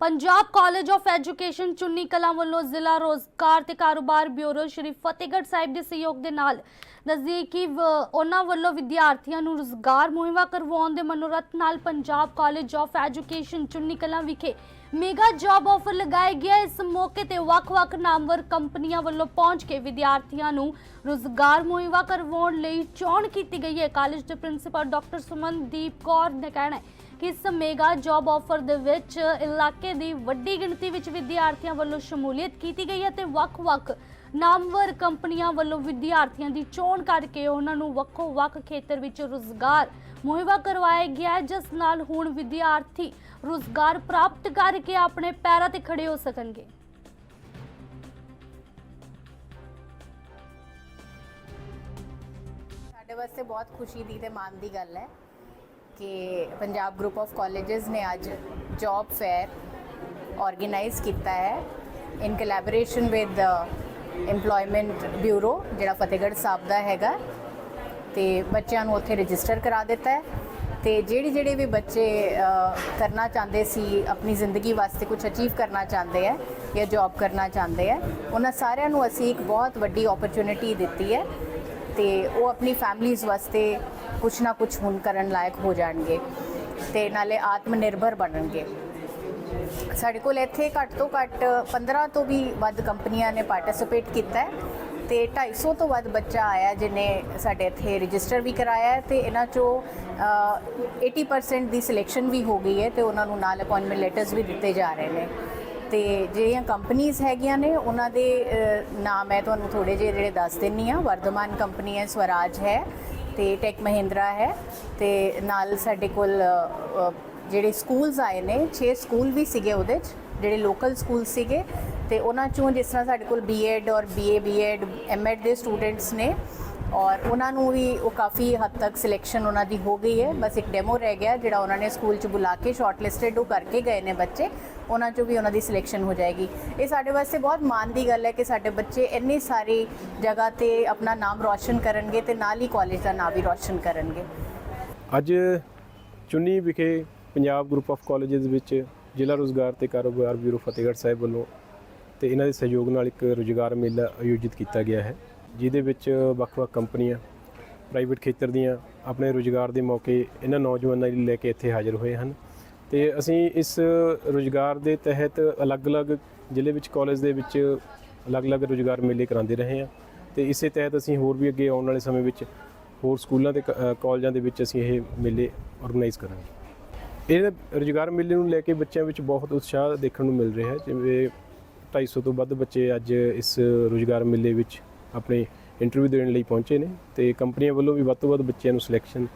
Punjab college of education ਚੁੰਨੀ ਕਲਾਂ ਵੱਲੋਂ ਜ਼ਿਲ੍ਹਾ ਰੋਜ਼ਗਾਰ ਤੇ ਕਾਰੋਬਾਰ ਬਿਊਰੋ ਸ਼੍ਰੀ ਫਤਿਹਗੜ੍ਹ ਸਾਹਿਬ ਦੇ ਸਹਿਯੋਗ ਦੇ ਨਾਲ ਨਜ਼ਦੀਕੀ ਵ- ਉਹਨਾਂ ਵੱਲੋਂ ਵਿਦਿਆਰਥੀਆਂ ਨੂੰ ਰੋਜ਼ਗਾਰ ਮੁਹੱਈਆ ਕਰਵਾਉਣ ਦੇ ਮਨੋਰਥ ਨਾਲ ਪੰਜਾਬ ਕਾਲਜ ਆਫ ਐਜੂਕੇਸ਼ਨ ਚੁੰਨੀ ਕਲਾਂ ਵਿਖੇ ਮੇਗਾ ਜੌਬ ਆਫਰ ਲਗਾਇਆ ਗਿਆ ਇਸ ਮੌਕੇ ਤੇ ਵੱਖ-ਵੱਖ ਨਾਮਵਰ ਕੰਪਨੀਆਂ ਵੱਲੋਂ ਪਹੁੰਚ ਕੇ ਵਿਦਿਆਰਥੀਆਂ ਨੂੰ ਰੋਜ਼ਗਾਰ ਮੁਹੱਈਆ ਕਰਵਾਉਣ ਲਈ ਚੋਣ ਕੀਤੀ ਗਈ ਹੈ। ਕਾਲਜ ਦੇ ਪ੍ਰਿੰਸੀਪਲ ਡਾਕਟਰ ਸੁਮਨਦੀਪ ਕੌਰ ਨੇ ਕਹਿਣਾ ਹੈ ਕਿ ਇਸ ਮੇਗਾ ਜੌਬ ਆਫਰ ਦੇ ਵਿੱਚ ਇਲਾਕੇ ਦੀ ਵੱਡੀ ਗਿਣਤੀ ਵਿੱਚ ਵਿਦਿਆਰਥੀਆਂ ਵੱਲੋਂ ਸ਼ਮੂਲੀਅਤ ਕੀਤੀ ਗਈ ਹੈ ਤੇ ਵੱਖ-ਵੱਖ ਨਾਮਵਰ ਕੰਪਨੀਆਂ ਵੱਲੋਂ ਵਿਦਿਆਰਥੀਆਂ ਦੀ ਚੋਣ ਕਰਕੇ ਉਹਨਾਂ ਨੂੰ ਵੱਖੋ-ਵੱਖ ਖੇਤਰ ਵਿੱਚ ਰੋਜ਼ਗਾਰ ਮੁਹੱਈਆ ਕਰਵਾਇਆ ਗਿਆ ਜਿਸ ਨਾਲ ਹੁਣ ਵਿਦਿਆਰਥੀ ਰੋਜ਼ਗਾਰ ਪ੍ਰਾਪਤ ਕਰਕੇ ਆਪਣੇ ਪੈਰਾਂ ਤੇ ਖੜੇ ਹੋ ਸਕਣਗੇ। ਸਾਡੇ ਵਾਸਤੇ ਬਹੁਤ ਖੁਸ਼ੀ ਦੀ ਤੇ ਮਾਣ ਦੀ ਗੱਲ ਹੈ ਕਿ ਪੰਜਾਬ ਗਰੁੱਪ ਆਫ ਕਾਲਜਸ ਨੇ ਅੱਜ ਜੌਬ ਫੇਅਰ ਆਰਗੇਨਾਈਜ਼ ਕੀਤਾ ਹੈ in collaboration with EMPLOYMENT bureau ਜਿਹੜਾ ਫਤਿਹਗੜ੍ਹ ਸਾਹਿਬ ਦਾ ਹੈਗਾ। ਤੇ ਬੱਚਿਆਂ ਨੂੰ ਉੱਥੇ ਰਜਿਸਟਰ ਕਰਾ ਦਿੱਤਾ ਹੈ। ਤੇ ਜਿਹੜੇ ਜਿਹੜੇ ਵੀ ਬੱਚੇ ਕਰਨਾ ਚਾਹੁੰਦੇ ਸੀ, ਆਪਣੀ ਜ਼ਿੰਦਗੀ ਵਾਸਤੇ ਕੁਝ ਅਚੀਵ ਕਰਨਾ ਚਾਹੁੰਦੇ ਆ ਜਾਂ ਜੌਬ ਕਰਨਾ ਚਾਹੁੰਦੇ ਆ ਉਹਨਾਂ ਸਾਰਿਆਂ ਨੂੰ ਅਸੀਂ ਇੱਕ ਬਹੁਤ ਵੱਡੀ ਓਪਰਚ्युनिटी ਦਿੱਤੀ ਹੈ ਤੇ ਉਹ ਆਪਣੀ ਫੈਮਲੀਜ਼ ਵਾਸਤੇ ਕੁਝ ਨਾ ਕੁਝ ਹੁਣ ਕਰਨ ਲਾਇਕ ਹੋ ਜਾਣਗੇ ਤੇ ਨਾਲੇ ਆਤਮ ਨਿਰਭਰ ਬਣਨਗੇ। ਸਾਡੇ ਕੋਲ ਇੱਥੇ ਘੱਟ ਤੋਂ ਘੱਟ 15 ਤੋਂ ਵੀ ਵੱਧ ਕੰਪਨੀਆਂ ਨੇ ਪਾਰਟਿਸਿਪੇਟ ਕੀਤਾ ਹੈ ਤੇ 250 ਤੋਂ ਵੱਧ ਬੱਚਾ ਆਇਆ ਜਿਨੇ ਸਾਡੇ ਇੱਥੇ ਰਜਿਸਟਰ ਵੀ ਕਰਾਇਆ ਹੈ ਤੇ ਇਹਨਾਂ ਚੋਂ ਅ, 80% ਦੀ ਸਿਲੈਕਸ਼ਨ ਵੀ ਹੋ ਗਈ ਹੈ ਤੇ ਉਹਨਾਂ ਨੂੰ ਨਾਲ ਅਪਾਇੰਟਮੈਂਟ ਲੈਟਰਸ ਵੀ ਦਿੱਤੇ ਜਾ ਰਹੇ ਨੇ। ਤੇ ਜਿਹੜੀਆਂ ਕੰਪਨੀਆਂ ਹੈਗੀਆਂ ਨੇ ਉਹਨਾਂ ਦੇ ਅ, ਨਾਮ ਹੈ ਤੁਹਾਨੂੰ ਥੋੜੇ ਜਿਹੇ ਜਿਹੜੇ ਦੱਸ ਦਿੰਨੀ ਆ ਵਰਧਮਾਨ ਕੰਪਨੀ ਹੈ ਸਵਰਾਜ ਹੈ ਤੇ ਟੈਕ ਮਹਿੰਦਰਾ ਹੈ ਤੇ ਨਾਲ ਸਾਡੇ ਕੋਲ ਜਿਹੜੇ ਸਕੂਲਸ ਆਏ ਨੇ 6 ਸਕੂਲ ਵੀ ਸੀਗੇ ਉਹਦੇ 'ਚ, ਜਿਹੜੇ ਲੋਕਲ ਸਕੂਲ ਸੀਗੇ, ਤੇ ਉਹਨਾਂ ਚੋਂ ਜਿਸ ਤਰ੍ਹਾਂ ਸਾਡੇ ਕੋਲ ਬੀਐਡ ਔਰ ਬੀਏ ਬੀਐਡ ਐਮਐਡ ਦੇ ਸਟੂਡੈਂਟਸ ਨੇ, ਔਰ ਉਹਨਾਂ ਨੂੰ ਵੀ ਉਹ ਕਾਫੀ ਹੱਦ ਤੱਕ ਸਿਲੈਕਸ਼ਨ ਉਹਨਾਂ ਦੀ ਹੋ ਗਈ ਹੈ। ਬਸ ਇੱਕ ਡੈਮੋ ਰਹਿ ਗਿਆ, ਜਿਹੜਾ ਉਹਨਾਂ ਨੇ ਸਕੂਲ 'ਚ ਬੁਲਾ ਕੇ ਸ਼ਾਰਟਲਿਸਟਡ ਉਹ ਕਰਕੇ ਗਏ ਨੇ ਬੱਚੇ, ਉਹਨਾਂ 'ਚੋਂ ਵੀ ਉਹਨਾਂ ਦੀ ਸਿਲੈਕਸ਼ਨ ਹੋ ਜਾਏਗੀ। ਇਹ ਸਾਡੇ ਵਾਸਤੇ ਬਹੁਤ ਮਾਣ ਦੀ ਗੱਲ ਹੈ ਕਿ ਸਾਡੇ ਬੱਚੇ ਇੰਨੀ ਸਾਰੀ ਜਗ੍ਹਾ ਤੇ ਆਪਣਾ ਨਾਮ ਰੌਸ਼ਨ ਕਰਨਗੇ ਤੇ ਨਾਲ ਹੀ ਕਾਲਜ ਦਾ ਨਾਮ ਵੀ ਰੌਸ਼ਨ ਕਰਨਗੇ। ਅੱਜ ਚੁੰਨੀ ਵਿਖੇ ਪੰਜਾਬ ਗਰੁੱਪ ਆਫ ਕਾਲਜਸ ਵਿੱਚ ਜ਼ਿਲ੍ਹਾ ਰੋਜ਼ਗਾਰ ਤੇ ਕਾਰੋਬਾਰ ਬਿਊਰੋ ਫਤਿਹਗੜ੍ਹ ਸਾਹਿਬ ਵੱਲੋਂ ਤੇ ਇਹਨਾਂ ਦੇ ਸਹਿਯੋਗ ਨਾਲ ਇੱਕ ਰੋਜ਼ਗਾਰ ਮੇਲਾ ਆਯੋਜਿਤ ਕੀਤਾ ਗਿਆ ਹੈ ਜਿਹਦੇ ਵਿੱਚ ਵੱਖ-ਵੱਖ ਕੰਪਨੀਆਂ ਪ੍ਰਾਈਵੇਟ ਖੇਤਰ ਦੀਆਂ ਆਪਣੇ ਰੋਜ਼ਗਾਰ ਦੇ ਮੌਕੇ ਇਹਨਾਂ ਨੌਜਵਾਨਾਂ ਲਈ ਲੈ ਕੇ ਇੱਥੇ ਹਾਜ਼ਰ ਹੋਏ ਹਨ ਤੇ ਅਸੀਂ ਇਸ ਰੋਜ਼ਗਾਰ ਦੇ ਤਹਿਤ ਅਲੱਗ-ਅਲੱਗ ਜ਼ਿਲ੍ਹੇ ਵਿੱਚ ਕਾਲਜ ਦੇ ਵਿੱਚ ਅਲੱਗ-ਅਲੱਗ ਰੋਜ਼ਗਾਰ ਮੇਲੇ ਕਰਾਉਂਦੇ ਰਹੇ ਹਾਂ ਤੇ ਇਸੇ ਤਹਿਤ ਅਸੀਂ ਹੋਰ ਵੀ ਅੱਗੇ ਆਉਣ ਵਾਲੇ ਸਮੇਂ ਵਿੱਚ ਹੋਰ ਸਕੂਲਾਂ ਤੇ ਕ- ਅ, ਕਾਲਜਾਂ ਦੇ ਵਿੱਚ ਅਸੀਂ ਇਹ ਮੇਲੇ ਆਰਗੇਨਾਈਜ਼ ਕਰਾਂਗੇ। ਇਹ ਰੁਜ਼ਗਾਰ ਮੇਲੇ ਨੂੰ ਲੈ ਕੇ ਬੱਚਿਆਂ ਵਿੱਚ ਬਹੁਤ ਉਤਸ਼ਾਹ ਦੇਖਣ ਨੂੰ ਮਿਲ ਰਿਹਾ ਹੈ। ਜਿਵੇਂ 250 ਤੋਂ ਵੱਧ ਬੱਚੇ ਅੱਜ ਇਸ ਰੁਜ਼ਗਾਰ ਮੇਲੇ ਵਿੱਚ ਆਪਣੇ ਇੰਟਰਵਿਊ ਦੇਣ ਲਈ ਪਹੁੰਚੇ ਨੇ ਤੇ ਕੰਪਨੀਆਂ ਵੱਲੋਂ ਵੀ ਵੱਧ ਤੋਂ ਵੱਧ ਬੱਚਿਆਂ ਨੂੰ ਸਿਲੈਕਸ਼ਨ